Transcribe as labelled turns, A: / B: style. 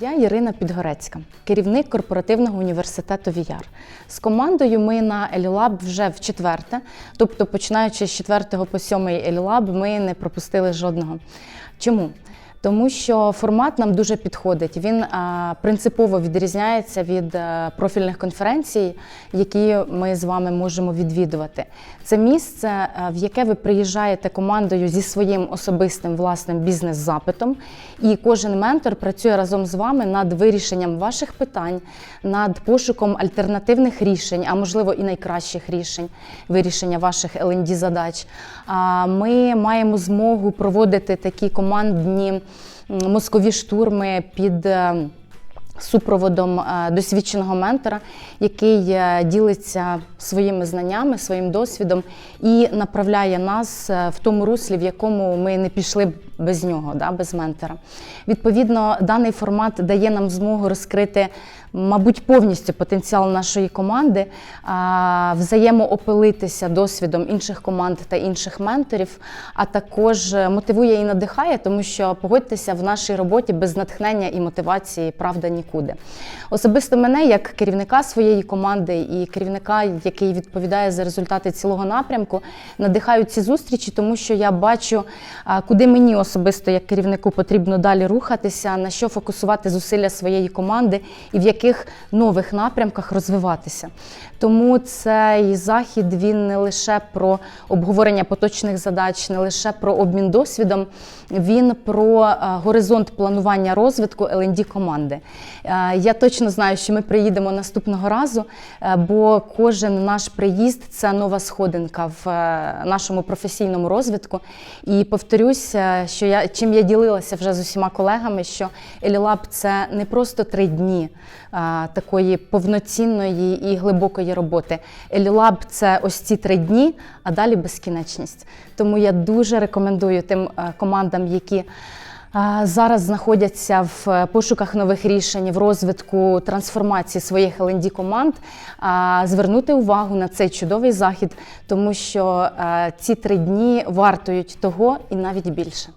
A: Я Ірина Підгорецька, керівник корпоративного університету VR. З командою ми на Елілаб вже в четверте, тобто починаючи з 4 по 7 Елілаб, ми не пропустили жодного. Чому? Тому що формат нам дуже підходить. Він а, принципово відрізняється від а, профільних конференцій, які ми з вами можемо відвідувати. Це місце, а, в яке ви приїжджаєте командою зі своїм особистим власним бізнес-запитом, і кожен ментор працює разом з вами над вирішенням ваших питань, над пошуком альтернативних рішень, а можливо і найкращих рішень вирішення ваших LND задач. А, Ми маємо змогу проводити такі командні мозкові штурми під. е, Супроводом е, досвідченого ментора, який е, ділиться своїми знаннями, своїм досвідом і направляє нас в тому руслі, в якому ми не пішли б без нього, да, без ментора. Відповідно, даний формат дає нам змогу розкрити, мабуть, повністю потенціал нашої команди, взаємоопилитися досвідом інших команд та інших менторів, а також е, мотивує і надихає, тому що погодьтеся в нашій роботі без натхнення і мотивації, правда, нікуди. Особисто мене, як керівника своєї команди і керівника, який відповідає за результати цілого напрямку, надихають ці зустрічі, тому що я бачу, куди мені особисто як керівнику потрібно далі рухатися, на що фокусувати зусилля своєї команди і в яких нових напрямках розвиватися. Тому цей захід він не лише про обговорення поточних задач, не лише про обмін досвідом, він про е, горизонт планування розвитку LND команди. Е, Я точно знаю, що ми приїдемо наступного разу, е, бо кожен наш приїзд це нова сходинка в нашому професійному розвитку. І повторюсь, е, що я чим я ділилася вже з усіма колегами, що Елілаб це не просто три дні а, такої повноцінної і глибокої роботи. Елілаб це ось ці три дні, а далі безкінечність. Тому я дуже рекомендую тим е, командам, які Зараз знаходяться в пошуках нових рішень, в розвитку трансформації своїх LND команд, звернути увагу на цей чудовий захід, тому що е, ці три дні вартують того і навіть більше.